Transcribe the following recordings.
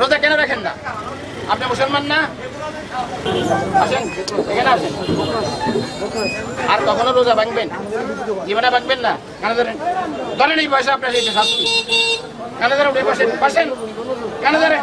রোজা কেন রাখেন না? আপনি মুসলমান না? আসেন, এখানে আসেন। আর কখনো রোজা ভাঙবেন? জীবনে ভাঙবেন না? কেন ধরেন? ধরেন এই পয়সা আপনার সেইটা শাস্তি। কেন ধরেন উঠে বসেন বসেন। কেন ধরেন?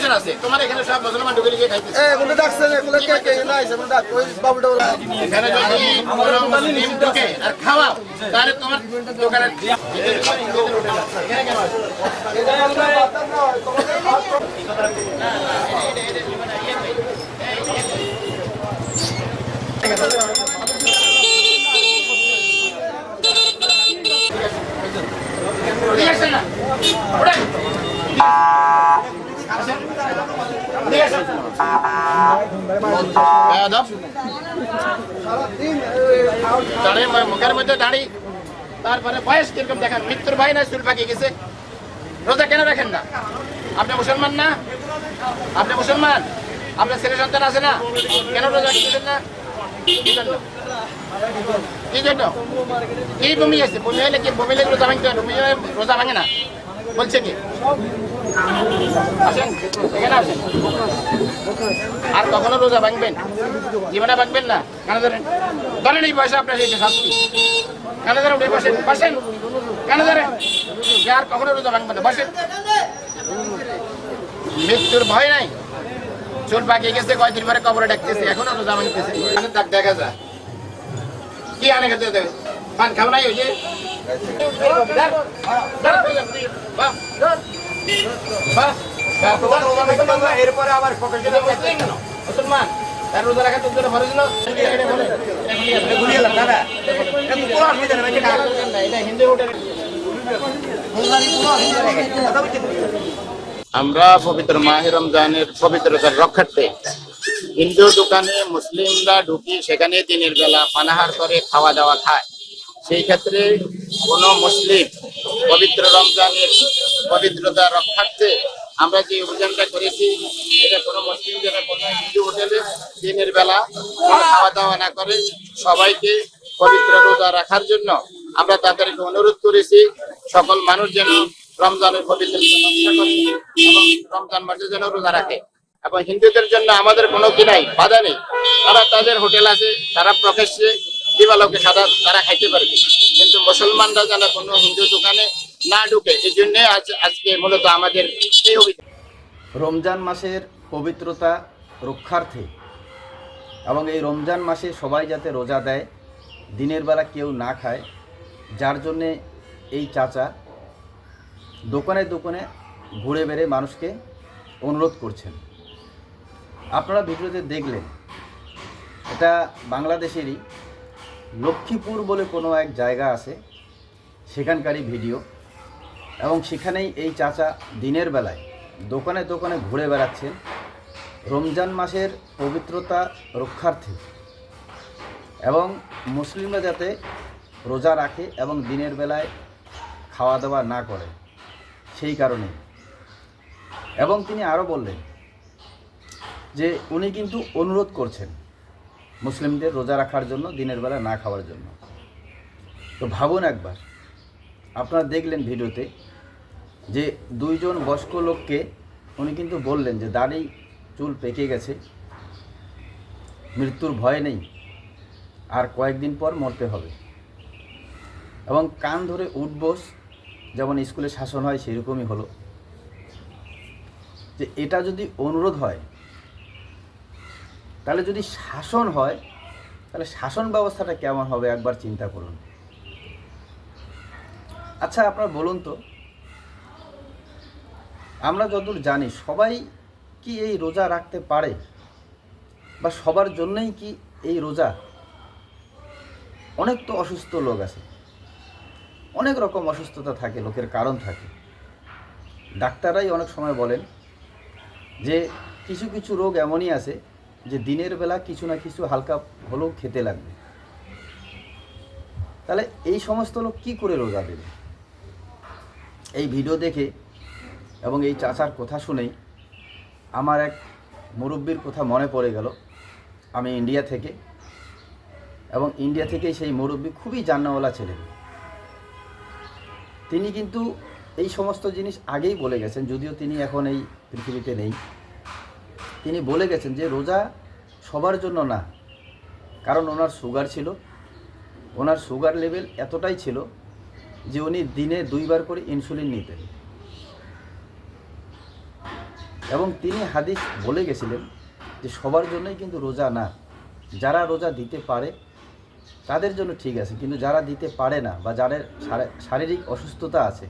ইনফরমেশন আছে তোমার এখানে সব মুসলমান ঢুকে গিয়ে খাইতেছে এখানে যদি কোনো মুসলিম ঢুকে আর খাওয়াও তাহলে তোমার দোকানের এখানে কেন আসো? ঠিক আছে না ওঠেন। আসেন। ঠিক আছে। বেয়াদব। দাঁড়িয়ে মুখের মধ্যে দাঁড়ি তারপরে বয়স কীরকম দেখেন মৃত্যুর ভাই না চুল পাকিয়ে গেছে রোজা কেন রাখেন না আপনি মুসলমান না আপনি মুসলমান আপনার ছেলে সন্তান আছে না কেন রোজা রাখতেছেন না কি জন্য কি বমি আছে বমি হলে কি বমি লেগে রোজা ভাঙতে হয় রোজা ভাঙে না বলছে কি আর কখনো রোজা ভাঙবেন জীবনে ভাঙবেন না কেন ধরেন ধরেন এই পয়সা আপনার শাস্তি কেন ধরেন উঠে বসেন বসেন কেন ধরেন আর কখনো রোজা ভাঙবেন না বসেন মৃত্যুর ভয় নাই চুল পাকিয়ে গেছে কয়দিন পরে কবরে ডাকতেছে এখনও রোজা ভাঙতেছে দাগ দেখা যায় কি আনে খেতে পান খাও নাই ওই যে আমরা পবিত্র মাহে রমজানের পবিত্রতার রক্ষার্থে হিন্দু দোকানে মুসলিমরা ঢুকি, সেখানে দিনের বেলা পানাহার করে খাওয়া দাওয়া খায়। সেই ক্ষেত্রে কোন মুসলিম পবিত্র রমজানের পবিত্রতা রক্ষার্থে আমরা যে অভিযানটা করেছি, এটা কোনো মুসলিম যেন কোনো হিন্দু হোটেলে দিনের বেলা খাওয়া দাওয়া না করে, সবাইকে পবিত্র রোজা রাখার জন্য আমরা তাদেরকে অনুরোধ করেছি, সকল মানুষ যেন রমজানের পবিত্রতা রক্ষা করে এবং রমজান মাসে যেন রোজা রাখে। এবং হিন্দুদের জন্য আমাদের কোনো কি নাই, বাধা নেই। তারা তাদের হোটেল আছে, তারা প্রকাশ্যে দিবালোকে সাদা তারা খাইতে পারবে কিন্তু মুসলমানরা যেন কোনো হিন্দু দোকানে না ঢুকে এই জন্যে আজ, আজকে মূলত আমাদের এই রমজান মাসের পবিত্রতা রক্ষার্থে এবং এই রমজান মাসে সবাই যাতে রোজা দেয়, দিনের বেলা কেউ না খায়, যার জন্যে এই চাচা দোকানে দোকানে ঘুরে বেড়ে মানুষকে অনুরোধ করছেন। আপনারা ভিডিওতে দেখলেন, এটা বাংলাদেশেরই লক্ষ্মীপুর বলে কোনো এক জায়গা আছে, সেখানকারই ভিডিও। এবং সেখানেই এই চাচা দিনের বেলায় দোকানে দোকানে ঘুরে বেড়াচ্ছেন রমজান মাসের পবিত্রতা রক্ষার্থে। এবং মুসলিমরা যাতে রোজা রাখে এবং দিনের বেলায় খাওয়া দাওয়া না করে, সেই কারণে এবং তিনি আরও বললেন যে, উনি কিন্তু অনুরোধ করছেন মুসলিমদের রোজা রাখার জন্য, দিনের বেলা না খাওয়ার জন্য। তো ভাবুন একবার, আপনারা দেখলেন ভিডিওতে যে দুইজন বয়স্ক লোককে উনি কিন্তু বললেন যে দাড়ি, চুল পেকে গেছে, মৃত্যুর ভয় নেই, আর কয়েকদিন পর মরতে হবে। এবং কান ধরে উঠবোস যেমন স্কুলে শাসন হয়, সেরকমই হলো। যে এটা যদি অনুরোধ হয় তাহলে যদি শাসন হয়, তাহলে শাসন ব্যবস্থাটা কেমন হবে একবার চিন্তা করুন। আচ্ছা আপনারা বলুন তো, আমরা যতদূর জানি সবাই কি এই রোজা রাখতে পারে? বা সবার জন্যই কি এই রোজা? অনেক তো অসুস্থ লোক আছে। অনেক রকম অসুস্থতা থাকে, লোকের কারণ থাকে। ডাক্তাররাই অনেক সময় বলেন যে কিছু কিছু রোগ এমনই আছে যে দিনের বেলা কিছু না কিছু হালকা হলেও খেতে লাগবে। তাহলে এই সমস্ত লোক কি করে রোজা দেবে? এই ভিডিও দেখে এবং এই চাচার কথা শুনেই আমার এক মুরব্বীর কথা মনে পড়ে গেল আমি ইন্ডিয়া থেকে। এবং ইন্ডিয়া থেকেই সেই মুরব্বী খুবই জান্নাওয়ালা ছিলেন তিনি কিন্তু এই সমস্ত জিনিস আগেই বলে গেছেন, যদিও তিনি এখন এই পৃথিবীতে নেই। তিনি বলে গেছেন যে রোজা সবার জন্য না, কারণ ওনার সুগার ছিল। ওনার সুগার লেভেল এতটাই ছিল যে উনি দিনে দুইবার করে ইনসুলিন নিতেন। এবং তিনি হাদিস বলে গেছিলেন যে সবার জন্যই কিন্তু রোজা না। যারা রোজা দিতে পারে, তাদের জন্য ঠিক আছে, কিন্তু যারা দিতে পারে না বা যাদের শারীরিক অসুস্থতা আছে,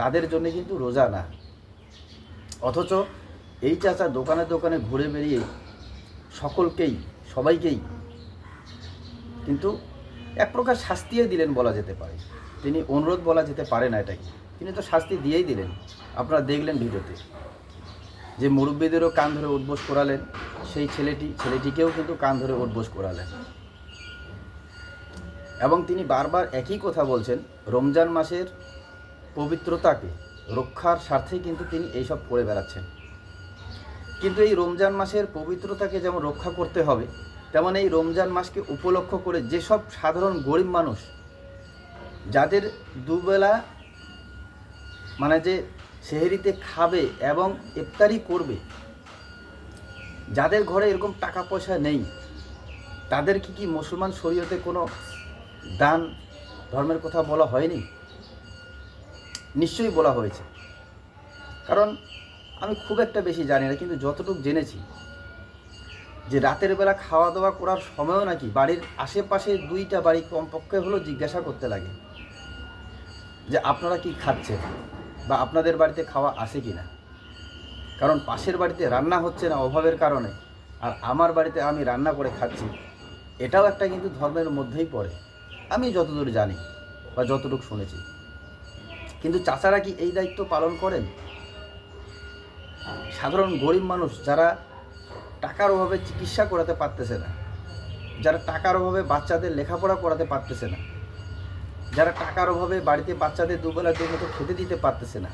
তাদের জন্য কিন্তু রোজা না। অথচ এই চাচা দোকানে দোকানে ঘুরে বেরিয়ে সকলকেই, সবাইকেই কিন্তু এক প্রকার শাস্তিয়ে দিলেন বলা যেতে পারে। তিনি অনুরোধ বলা যেতে পারে না এটাকে। তিনি তো শাস্তি দিয়েই দিলেন। আপনারা দেখলেন ভিডিওতে যে মুরব্বীদেরও কান ধরে উঠবোস করালেন, সেই ছেলেটি, ছেলেটিকেও কিন্তু কান ধরে উঠবোস করালেন। এবং তিনি বারবার একই কথা বলছেন, রমজান মাসের পবিত্রতাকে রক্ষার স্বার্থেই কিন্তু তিনি এইসব করে বেড়াচ্ছেন। কিন্তু এই রমজান মাসের পবিত্রতাকে যেমন রক্ষা করতে হবে, তেমন এই রমজান মাসকে উপলক্ষ করে যেসব সাধারণ গরিব মানুষ যাদের দুবেলা মানে যে সেহেরিতে খাবে এবং ইফতারি করবে, যাদের ঘরে এরকম টাকা পয়সা নেই তাদের কি কি মুসলমান শরীয়তে কোনো দান ধর্মের কথা বলা হয়নি? নিশ্চয়ই বলা হয়েছে। কারণ আমি খুব একটা বেশি জানি না, কিন্তু যতটুকু জেনেছি, যে রাতের বেলা খাওয়া দাওয়া করার সময়ও নাকি বাড়ির আশেপাশে দুইটা বাড়ি কমপক্ষে হলেও জিজ্ঞাসা করতে লাগে, যে আপনারা কি খাচ্ছেন বা আপনাদের বাড়িতে খাওয়া আসে কি না কারণ পাশের বাড়িতে রান্না হচ্ছে না অভাবের কারণে, আর আমার বাড়িতে আমি রান্না করে খাচ্ছি, এটাও একটা কিন্তু ধর্মের মধ্যেই পড়ে। আমি যতদূর জানি বা যতটুকু শুনেছি। কিন্তু চাচারা কি এই দায়িত্ব পালন করেন? সাধারণ গরিব মানুষ যারা টাকার অভাবে চিকিৎসা করাতে পারতেছে না, যারা টাকার অভাবে বাচ্চাদের লেখাপড়া করাতে পারতেছে না, যারা টাকার অভাবে বাড়িতে বাচ্চাদের দুবেলা দুমতো খেতে দিতে পারতেছে না,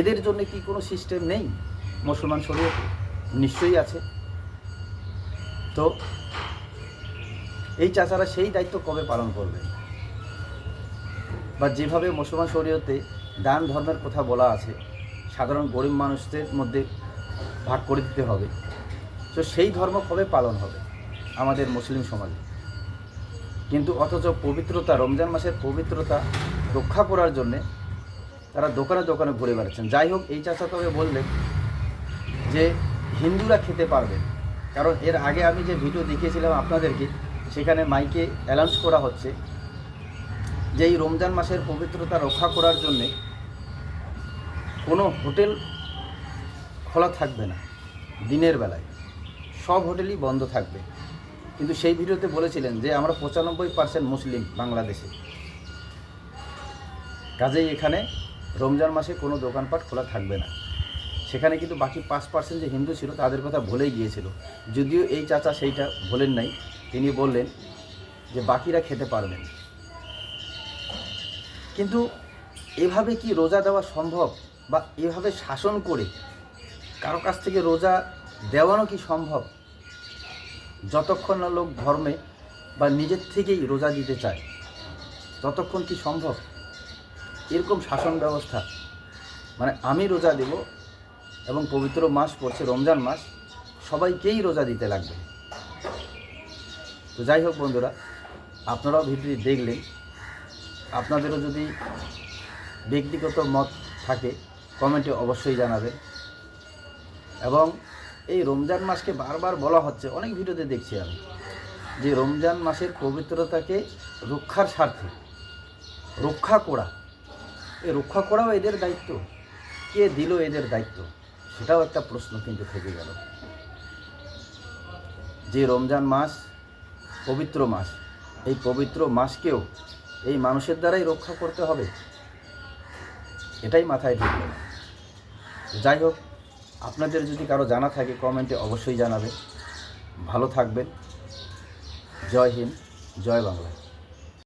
এদের জন্য কি কোনো সিস্টেম নেই? মুসলমান শরীয়তে নিশ্চয়ই আছে। তো এই চাচারা সেই দায়িত্ব কবে পালন করবে? বা যেভাবে মুসলমান শরীয়তে দান ধর্মের কথা বলা আছে সাধারণ গরিব মানুষদের মধ্যে ভাগ করে দিতে হবে। তো সেই ধর্ম কবে পালন হবে আমাদের মুসলিম সমাজে? কিন্তু অথচ পবিত্রতা, রমজান মাসের পবিত্রতা রক্ষা করার জন্যে তারা দোকানে দোকানে ঘুরে বেড়াচ্ছেন। যাই হোক, এই চাচা তবে বললেন যে, হিন্দুরা খেতে পারবে কারণ এর আগে আমি যে ভিডিও দেখিয়েছিলাম আপনাদেরকে, সেখানে মাইকে অ্যানাউন্স করা হচ্ছে যে, এই রমজান মাসের পবিত্রতা রক্ষা করার জন্যে কোনো হোটেল খোলা থাকবে না, দিনের বেলায়। সব হোটেলই বন্ধ থাকবে। কিন্তু সেই ভিডিওতে বলেছিলেন যে আমরা পঁচানব্বই পার্সেন্ট মুসলিম বাংলাদেশে। কাজেই এখানে রমজান মাসে কোনো দোকানপাট খোলা থাকবে না। সেখানে কিন্তু বাকি পাঁচ পার্সেন্ট যে হিন্দু ছিল তাদের কথা ভুলেই গিয়েছিল। যদিও এই চাচা সেইটা ভোলেন নাই। তিনি বললেন যে বাকিরা খেতে পারবেন। কিন্তু এভাবে কি রোজা দেওয়া সম্ভব? বা এভাবে শাসন করে কারও কাছ থেকে রোজা দেওয়ানো কি সম্ভব? যতক্ষণ না লোক ধর্মে বা নিজের থেকেই রোজা দিতে চায়, ততক্ষণ কি সম্ভব? এরকম শাসন ব্যবস্থা। মানে আমি রোজা দেব এবং পবিত্র মাস পড়ছে, রমজান মাস, সবাইকেই রোজা দিতে লাগবে। তো যাই হোক বন্ধুরা, আপনারাও ভিডিওটি দেখলেন। আপনাদেরও যদি ব্যক্তিগত মত থাকে কমেন্টে অবশ্যই জানাবেন এবং এই রমজান মাসকে বারবার বলা হচ্ছে, অনেক ভিডিওতে দেখছি আমি, যে রমজান মাসের পবিত্রতাকে রক্ষার স্বার্থে, রক্ষা করা। এই রক্ষা করাও এদের দায়িত্ব। কে দিল এদের দায়িত্ব? সেটাও একটা প্রশ্ন কিন্তু থেকে গেল। যে রমজান মাস পবিত্র মাস, এই পবিত্র মাসকেও এই মানুষের দ্বারাই রক্ষা করতে হবে। এটাই মাথায় ঢুকবে না যাই হোক আপনাদের যদি কারও জানা থাকে, কমেন্টে অবশ্যই জানাবে ভালো থাকবেন। জয় হিন্দ, জয় বাংলা।